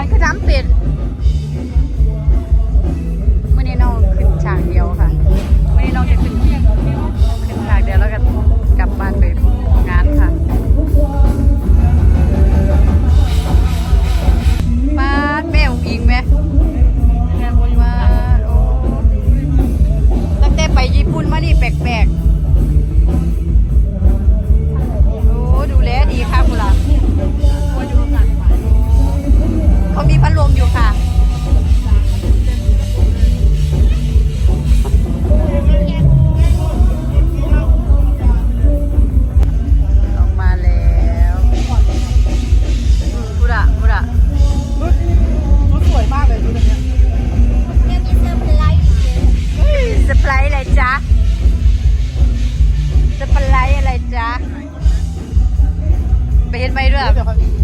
อยคือดำเป็น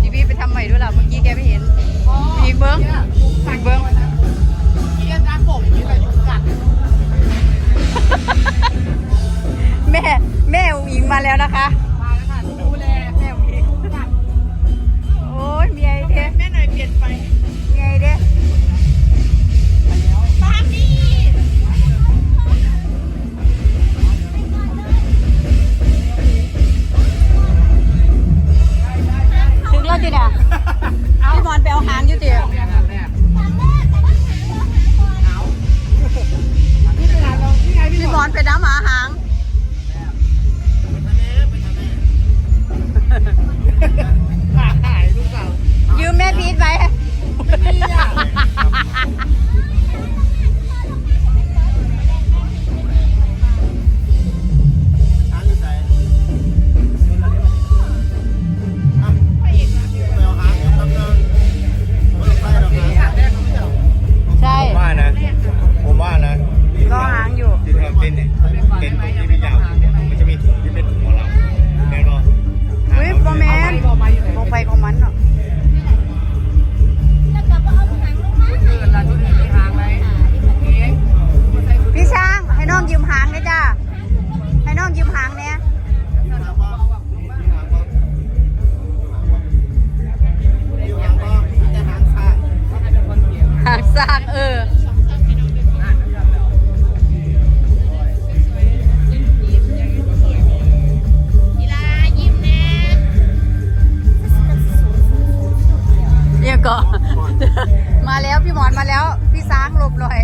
พี่พี่ไปทำใหม่ด้วยล่ะเมื่อกี้แกไม่เห็น มีเบิ้งมีเบิ้งเกียร์ด้านผมมีอะไรอยู่กัดแม่แม่อุ๋งมาแล้วนะคะ มาแล้วค่ะดูแลแม่อุ๋งกัดโอ้ยมีไอเทมแม่หน่อยเปลี่ยนไป กาะ มาแล้วพี่หมอนมาแล้ว พี่ซ้างหลบเลย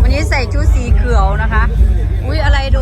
วันนี้ใส่ชุดสีเขียวนะคะ อุ้ยอะไรดู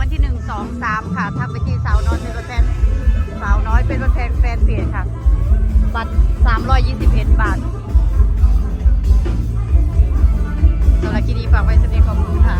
วันที่หนึ่งสองสามค่ะทางไปที่สาวนอนเป็นรถแฟนสาวน้อยเป็นรถแฟนแฟนเปลี่ยนค่ะ บัตรสามร้อยยี่สิบเอ็ดบาทสำหรับคลินี้ฝากไว้สำหรับขอบคุณค่ะ